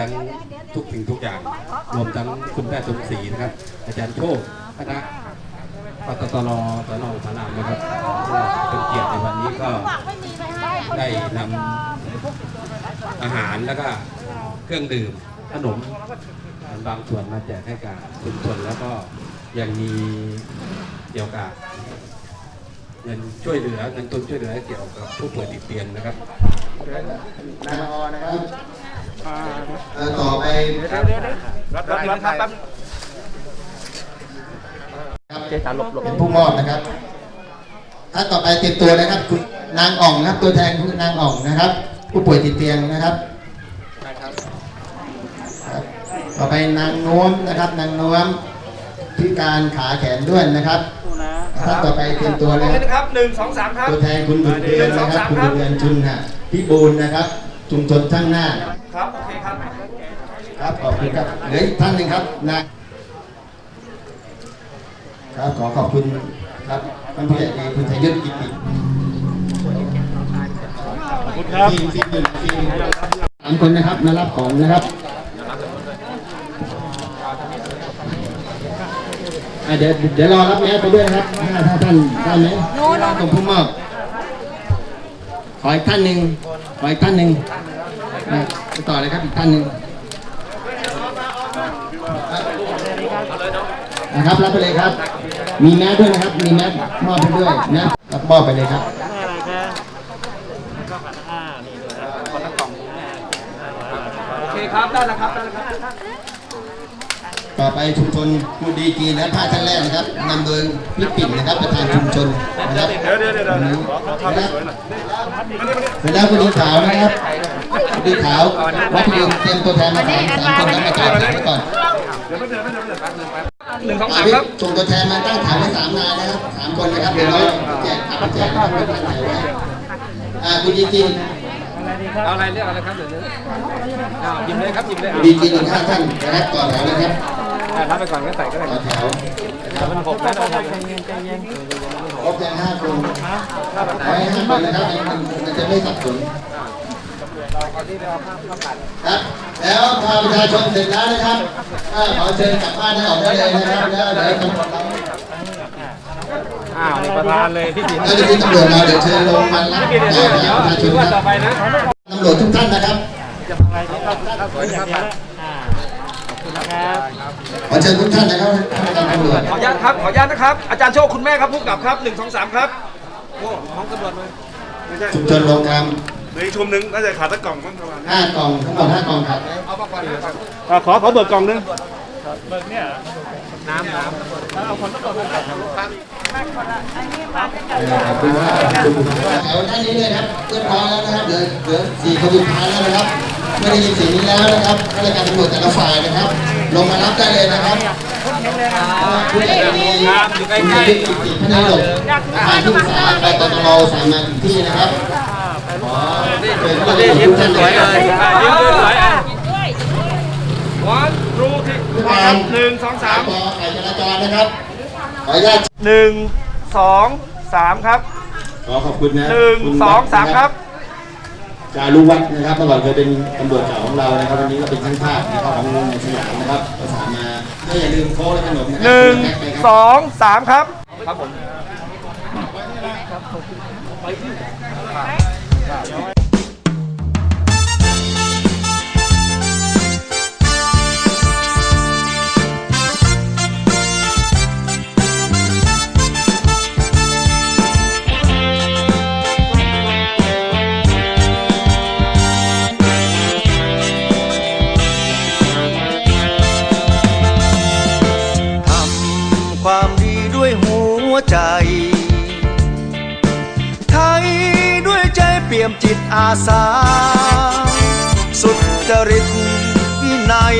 ทั้งทุกสิ่งทุกอย่าง รวมทั้งคุณแม่สมศรีนะครับ อาจารย์โชคคณะปตตรสนสารามนะครับเป็นเกียรติในวันนี้ก็ได้นำอาหารแล้วก็เครื่องดื่มขนมบางส่วนมาแจกให้กับชุมชนแล้วก็ยังมีเกี่ยวกับเงินช่วยเหลือเงินทุนช่วยเหลือเกี่ยวกับผู้ป่วยติดเตียงนะครับนายมอนะครับ ต่อไปรับรับรับครับครับเป็นผู้มอบนะครับท่านต่อไปเตรียมตัวนะครับคุณนางอ่องนะครับตัวแทนคุณนางอ่องนะครับ ผู้ป่วยติดเตียงนะครับต่อไปนางโน้มนะครับ นางโน้มพิการขาแขนด้วยนะครับท่านต่อไปเตรียมตัวเลยนะครับหนึ่งสองสามครับตัวแทนคุณบุญเรือนนะครับคุณบุญเรือนชุนฮะพี่บูลนะครับ ชุมชนช่างหน้า ครับโอเคครับครับขอบคุณครับเหลืออีกท่านหนึ่งครับนะครับขอขอบคุณครับท่านผู้ใหญ่ดีคุณชัยยุทธกิติขอบคุณครับทีมทีมหนึ่งทีมสามคนนะครับมารับของนะครับอะเดี๋ยวเดี๋ยวรอรับแมสไปด้วยนะครับถ้าถ้าท่านได้ไหมตรงผู้มอบ ขออีกท่านหนึ่งขออีกท่านหนึ่งไปต่อเลยครับอีกท่านหนึ่งนะครับรับไปเลยครับ มีแมสด้วยนะครับ มีแมสมอบไปด้วยนะรับมอบไปเลยครับโอเคครับได้แล้วครับได้แล้วครับ ต่อไปชุมชนกูดีจีนและผ้าชั้นแรกนะครับนำโดยพี่ปิ่นนะครับประธานชุมชนนะครับเดี๋ยวเดี๋ยวเดี๋ยววันนี้ขอทำสวยหน่อยเสร็จแล้วคุณดีขาวนะครับคุณดีขาววัดพิมเตรียมตัวแทนมาสามสามคนครับมาจ่ายตังค์ไว้ก่อนเดี๋ยวไม่เดี๋ยวไม่เดี๋ยวไม่เดี๋ยวแป๊บนึงแป๊บหนึ่งสองอ่าสามพี่ครับส่งตัวแทนมาตั้งแถวไว้สามนายนะครับสามคนนะครับเดี๋ยวเราแจกครับแจกครับไม่ตั้งแถวไว้อ่าคุณดีจีนเอาอะไรเรียกอะไรครับเดี๋ยวนี้อ้าวหยิบเลยครับหยิบเลยคุณดีจีนหนึ่งห้าท่านนะครับต่อแถวเลยครับ อ่ารับไปก่อนก็ใส่ก็ได้ต่อแถวแต่มันหกนะเราทำครบแค่ห้าคนไว้ห้าคนนะครับมันจะไม่สับสนครับ แล้วพาประชาชนเสร็จแล้วนะครับขอเชิญกลับบ้านให้ออกได้เลยนะครับ แล้วเดี๋ยวตำรวจเราอ้าวนี่ประธานเลยพี่จิ๋มเจ้าหน้าที่ตำรวจเราเดี๋ยวเชิญลงมารับพี่เดี๋ยวแจเดี๋ยวกเดี๋ยวประชาชนคต่อรับไปนะตำรวจทุกท่านนะครับสวย ครับขอเชิญทุกท่านนะครับท่านตำรวจขออนุญาตครับ ขออนุญาตนะครับ อาจารย์โชคคุณแม่ครับผู้กำกับครับหนึ่งสองสามครับโอ้ห้องตำรวจเลยไม่ใช่ชุมชนโรงทเหลืออีกชุมหนึงน่าจะขาดตะกล่องมั้งประมาณำห้ากล่องทั้งหมดห้ากล่องครับเอามาก่อนเลยครับอะขอขอเบิกกล่องหนึงน้ำน้ำขอบคุณครับขอบคุณแถวด้านนี้เลยครับเรียบร้อยแล้วนะครับเหลือเหลือสี่คนสุดท้ายแล้วนะครับไม่ได้ยินเสียงนี้แล้วนะครับข้าราชการตำรวจแต่ละฝ่ายนะครับ ลงมารับได้เลยนะครับคุณเอกมีครับอยู่ใกล้คุณๆยุทธกิติพนันหลบทางที่ปรึกษาปตทสายมาถึงที่นะครับขอเชิญผู้นี่ชยิ้มมทุกสท่านวยนะเลครับยยิ้มสวยอะวันรูที่ครับหนึ่งสองสามปฝ่ายจราจรนะครับขออนุญาตหนึ่งสองสามครับขอขอบคุณนะหนึ่งคุณสองสามครับ จารุวัฒน์นะครับเมื่อก่อนเคยเป็นตำรวจเก่าของเรานะครับวันนี้ก็เป็นช่างภาพนะครับของในสยามนะครับประสานมาก็อย่าลืมโค้กและขนมนะครัหนึ่งแพ็คไปครับ สองสามครับ ครับผม ความดีด้วยหัวใจ ไทยด้วยใจเปี่ยมจิตอาสา สุดจริตวินัย